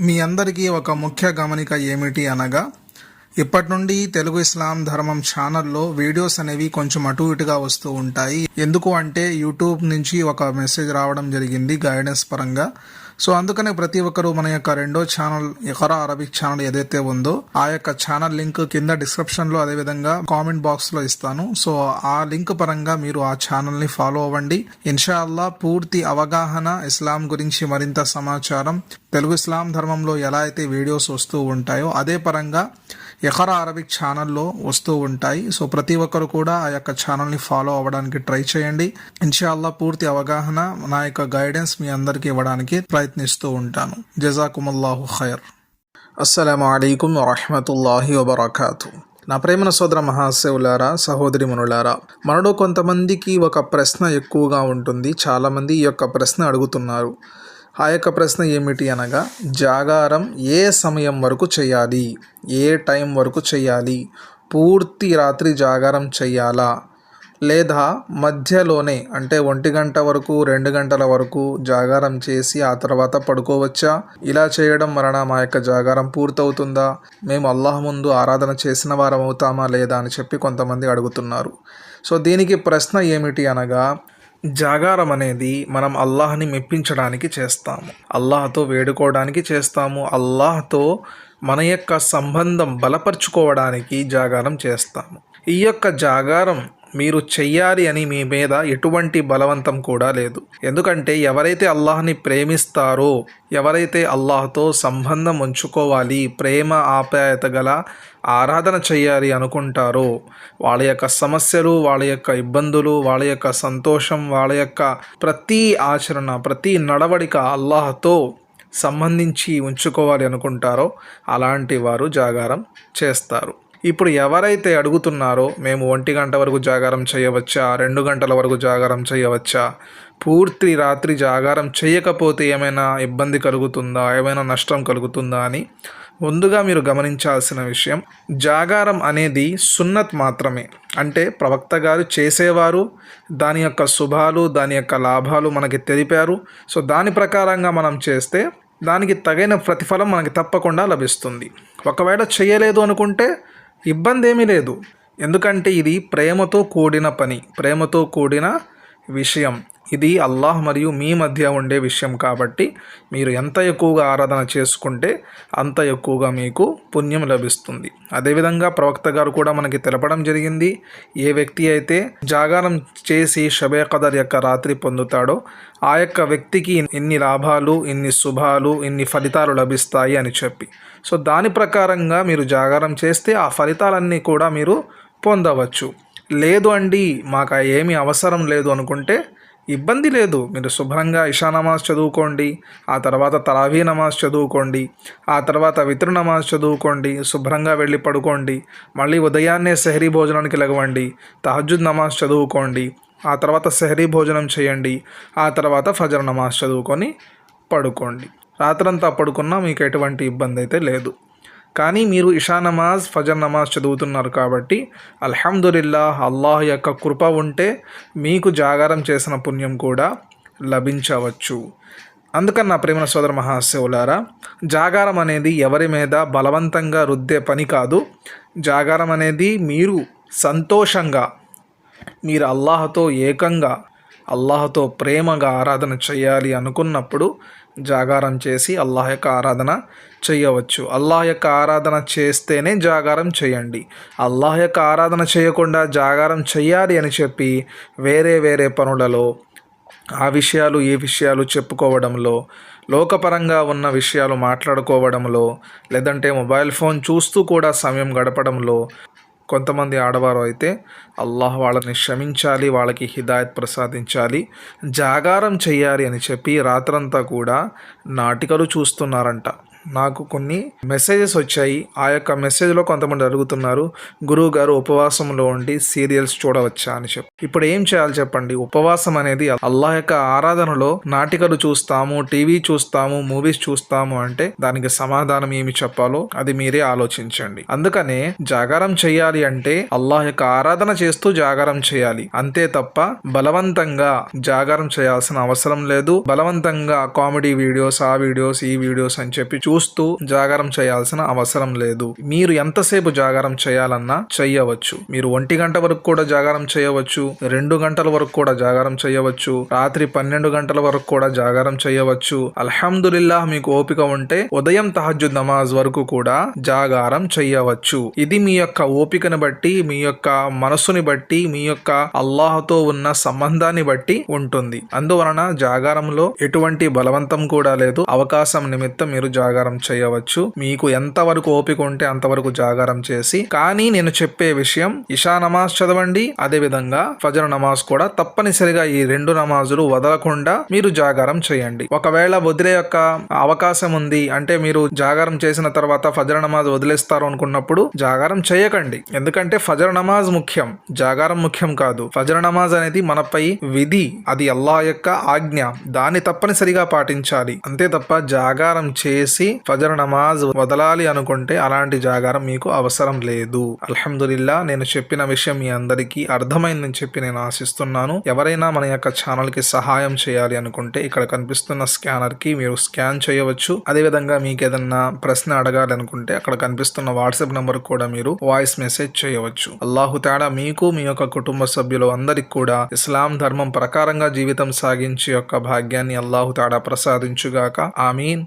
మీ అందరికీ ఒక ముఖ్య గమనిక ఏమిటి అనగా ఇప్పటి నుండి తెలుగు ఇస్లాం ధర్మం ఛానల్లో వీడియోస్ అనేవి కొంచెం అటు ఇటుగా వస్తూ ఉంటాయి. ఎందుకు అంటే యూట్యూబ్ నుంచి ఒక మెసేజ్ రావడం జరిగింది గైడెన్స్ పరంగా. సో అందుకనే ప్రతి ఒక్కరూ మన యొక్క రెండో ఛానల్ ఎకరా అరబిక్ ఛానల్ ఏదైతే ఉందో ఆ యొక్క ఛానల్ లింక్ కింద డిస్క్రిప్షన్లో అదే విధంగా కామెంట్ బాక్స్లో ఇస్తాను. సో ఆ లింక్ పరంగా మీరు ఆ ఛానల్ని ఫాలో అవ్వండి. ఇన్షాల్లా పూర్తి అవగాహన ఇస్లాం గురించి మరింత సమాచారం తెలుగు ఇస్లాం ధర్మంలో ఎలా అయితే వీడియోస్ వస్తూ ఉంటాయో అదే పరంగా ఎకరా అరబిక్ ఛానల్లో వస్తూ ఉంటాయి. సో ప్రతి ఒక్కరు కూడా ఆ యొక్క ఛానల్ని ఫాలో అవ్వడానికి ట్రై చేయండి. ఇన్షాల్లా పూర్తి అవగాహన నా యొక్క గైడెన్స్ మీ అందరికీ ఇవ్వడానికి ప్రయత్నిస్తూ ఉంటాను. జజాకుమల్లాహు ఖైర్. అస్సలం అయికం వరహమతుల్లాహి వబర్కాతు. నా ప్రేమన సోదర మహాశివులారా సహోదరి మునులారా మనలో కొంతమందికి ఒక ప్రశ్న ఎక్కువగా ఉంటుంది. చాలామంది ఈ యొక్క ప్రశ్న అడుగుతున్నారు. ఆ యొక్క ప్రశ్న ఏమిటి అనగా జాగారం ఏ సమయం వరకు చేయాలి? ఏ టైం వరకు చేయాలి? పూర్తి రాత్రి జాగారం చేయాలా? లేదా మధ్యలోనే అంటే ఒంటి గంట వరకు రెండు గంటల వరకు జాగారం చేసి ఆ తర్వాత పడుకోవచ్చా? ఇలా చేయడం వలన మా యొక్క జాగారం పూర్తవుతుందా? మేము అల్లాహ్ ముందు ఆరాధన చేసిన వారం అవుతామా లేదా అని చెప్పి కొంతమంది అడుగుతున్నారు. సో దీనికి ప్రశ్న ఏమిటి అనగా జాగారం అనేది మనం అల్లాహ్ని మెప్పించడానికి చేస్తాము. అల్లాహ్తో వేడుకోవడానికి చేస్తాము. అల్లాహ్తో మన యొక్క సంబంధం బలపరుచుకోవడానికి జాగారం చేస్తాము. ఈ యొక్క జాగారం మీరు చెయ్యాలి అని మీ మీద ఎటువంటి బలవంతం కూడా లేదు. ఎందుకంటే ఎవరైతే అల్లాహ్ని ప్రేమిస్తారో ఎవరైతే అల్లాహ్తో సంబంధం ఉంచుకోవాలి ప్రేమ ఆప్యాయత గల ఆరాధన చేయాలి అనుకుంటారో వాళ్ళ యొక్క సమస్యలు వాళ్ళ యొక్క ఇబ్బందులు వాళ్ళ యొక్క సంతోషం వాళ్ళ యొక్క ప్రతి ఆచరణ ప్రతి నడవడిక అల్లాహ్తో సంబంధించి ఉంచుకోవాలి అనుకుంటారో అలాంటి వారు జాగారం చేస్తారు. ఇప్పుడు ఎవరైతే అడుగుతున్నారో మేము ఒంటి గంట వరకు జాగారం చేయవచ్చా? రెండు గంటల వరకు జాగారం చేయవచ్చా? పూర్తి రాత్రి జాగారం చేయకపోతే ఏమైనా ఇబ్బంది కలుగుతుందా? ఏమైనా నష్టం కలుగుతుందా అని ముందుగా మీరు గమనించాల్సిన విషయం జాగారం అనేది సున్నత్ మాత్రమే. అంటే ప్రవక్త గారు చేసేవారు దాని యొక్క శుభాలు దాని యొక్క లాభాలు మనకి తెలిపారు. సో దాని ప్రకారంగా మనం చేస్తే దానికి తగిన ప్రతిఫలం మనకి తప్పకుండా లభిస్తుంది. ఒకవేళ చేయలేదు అనుకుంటే ఇబ్బంది ఏమీ లేదు. ఎందుకంటే ఇది ప్రేమతో కూడిన పని ప్రేమతో కూడిన విషయం. ఇది అల్లాహ్ మరియు మీ మధ్య ఉండే విషయం కాబట్టి మీరు ఎంత ఎక్కువగా ఆరాధన చేసుకుంటే అంత ఎక్కువగా మీకు పుణ్యం లభిస్తుంది. అదేవిధంగా ప్రవక్త గారు కూడా మనకి తెలపడం జరిగింది ఏ వ్యక్తి అయితే జాగారం చేసి షబే కదర్ యొక్క రాత్రి పొందుతాడో ఆ యొక్క వ్యక్తికి ఇన్ని లాభాలు ఇన్ని శుభాలు ఇన్ని ఫలితాలు లభిస్తాయి అని చెప్పి. సో దాని ప్రకారంగా మీరు జాగారం చేస్తే ఆ ఫలితాలన్నీ కూడా మీరు పొందవచ్చు. లేదు అండి మాకు ఏమీ అవసరం లేదు అనుకుంటే ఇబ్బంది లేదు. మీరు శుభ్రంగా ఇషా నమాజ్ చదువుకోండి ఆ తర్వాత తరావీ నమాజ్ చదువుకోండి ఆ తర్వాత వితృ నమాజ్ చదువుకోండి శుభ్రంగా వెళ్ళి పడుకోండి మళ్ళీ ఉదయాన్నే సెహరీ భోజనానికి లగవండి తహజుద్ నమాజ్ చదువుకోండి ఆ తర్వాత సెహరీ భోజనం చేయండి ఆ తర్వాత ఫజర్ నమాజ్ చదువుకొని పడుకోండి. రాత్రంతా పడుకున్నా మీకు ఎటువంటి ఇబ్బంది అయితే లేదు. కానీ మీరు ఇషా నమాజ్ ఫజర్ నమాజ్ చదువుతున్నారు కాబట్టి అల్హమ్దుల్లా అల్లాహ్ యొక్క కృప ఉంటే మీకు జాగారం చేసిన పుణ్యం కూడా లభించవచ్చు. అందుకని నా ప్రేమ సోదర మహాశివులారా జాగారం అనేది ఎవరి మీద బలవంతంగా రుద్దే పని కాదు. జాగారం అనేది మీరు సంతోషంగా మీరు అల్లాహతో ఏకంగా అల్లాహతో ప్రేమగా ఆరాధన చేయాలి అనుకున్నప్పుడు జాగారం చేసి అల్లాహ్ యొక్క ఆరాధన చేయవచ్చు. అల్లాహ్ యొక్క ఆరాధన చేస్తేనే జాగారం చేయండి. అల్లాహ్ యొక్క ఆరాధన చేయకుండా జాగారం చేయాలి అని చెప్పి వేరే వేరే పనులలో ఆ విషయాలు ఈ విషయాలు చెప్పుకోవడంలో లోకపరంగా ఉన్న విషయాలు మాట్లాడుకోవడంలో లేదంటే మొబైల్ ఫోన్ చూస్తూ కూడా సమయం గడపడంలో కొంతమంది ఆడవారు అయితే అల్లాహ్ వాళ్ళని క్షమించాలి వాళ్ళకి హిదాయత్ ప్రసాదించాలి జాగారం చెయ్యాలి అని చెప్పి రాత్రంతా కూడా నాటికలు చూస్తున్నారంట. నాకు కొన్ని మెసేజెస్ వచ్చాయి. ఆ యొక్క మెసేజ్లో కొంతమంది అడుగుతున్నారు గురువు గారు ఉపవాసంలో ఉండి సీరియల్స్ చూడవచ్చా? అని చెప్పి. ఇప్పుడు ఏం చేయాలి చెప్పండి? ఉపవాసం అనేది అల్లాహ్ యొక్క ఆరాధనలో నాటికలు చూస్తాము టీవీ చూస్తాము మూవీస్ చూస్తాము అంటే దానికి సమాధానం ఏమి చెప్పాలో అది మీరే ఆలోచించండి. అందుకనే జాగారం చేయాలి అంటే అల్లాహ్ యొక్క ఆరాధన చేస్తూ జాగారం చేయాలి. అంతే తప్ప బలవంతంగా జాగారం చేయాల్సిన అవసరం లేదు. బలవంతంగా కామెడీ వీడియోస్ వీడియోస్ ఆ వీడియోస్ ఈ వీడియోస్ అని చెప్పి చూస్తూ జాగారం చేయాల్సిన అవసరం లేదు. మీరు ఎంతసేపు జాగారం చేయాలన్నా చెయ్యవచ్చు. మీరు ఒంటి గంట వరకు కూడా జాగారం చేయవచ్చు. రెండు గంటల వరకు కూడా జాగారం చేయవచ్చు. రాత్రి పన్నెండు గంటల వరకు కూడా జాగారం చేయవచ్చు. అల్హమ్దుల్లా మీకు ఓపిక ఉంటే ఉదయం తహజుద్ నమాజ్ వరకు కూడా జాగారం చెయ్యవచ్చు. ఇది మీ యొక్క ఓపికను బట్టి మీ యొక్క మనసుని బట్టి మీ యొక్క అల్లాహ్తో ఉన్న సంబంధాన్ని బట్టి ఉంటుంది. అందువలన జాగారంలో ఎటువంటి బలవంతం కూడా లేదు. అవకాశం నిమిత్తం మీరు జాగారం జాగారం చేయవచ్చు. మీకు ఎంత వరకు ఓపిక ఉంటే అంతవరకు జాగారం చేసి కానీ నేను చెప్పే విషయం ఇషా నమాజ్ చదవండి. అదే విధంగా ఫజర్ నమాజ్ కూడా తప్పనిసరిగా ఈ రెండు నమాజులు వదలకుండా మీరు జాగారం చేయండి. ఒకవేళ వదిలే యొక్క అవకాశం ఉంది అంటే మీరు జాగారం చేసిన తర్వాత ఫజర్ నమాజ్ వదిలేస్తారు అనుకున్నప్పుడు జాగారం చేయకండి. ఎందుకంటే ఫజర్ నమాజ్ ముఖ్యం. జాగారం ముఖ్యం కాదు. ఫజర్ నమాజ్ అనేది మనపై విధి అది అల్లాహ్ యొక్క ఆజ్ఞ. దాన్ని తప్పనిసరిగా పాటించాలి. అంతే తప్ప జాగారం చేసి ఫజర్ నమాజ్ వదలాలి అనుకుంటే అలాంటి జాగారం మీకు అవసరం లేదు. అల్హమ్దుల్లా నేను చెప్పిన విషయం మీ అందరికీ అర్థమైందని చెప్పి నేను ఆశిస్తున్నాను. ఎవరైనా మన యొక్క ఛానల్కి సహాయం చేయాలి అనుకుంటే ఇక్కడ కనిపిస్తున్న స్కానర్కి మీరు స్కాన్ చేయవచ్చు. అదే విధంగా మీకు ఏదన్నా ప్రశ్న అడగాలి అనుకుంటే అక్కడ కనిపిస్తున్న వాట్సాప్ నంబర్ కూడా మీరు వాయిస్ మెసేజ్ చేయవచ్చు. అల్లాహు తేడా మీకు మీ యొక్క కుటుంబ సభ్యులు అందరికి కూడా ఇస్లాం ధర్మం ప్రకారంగా జీవితం సాగించే యొక్క భాగ్యాన్ని అల్లాహు తాడా ప్రసాదించుగాక. ఆమీన్.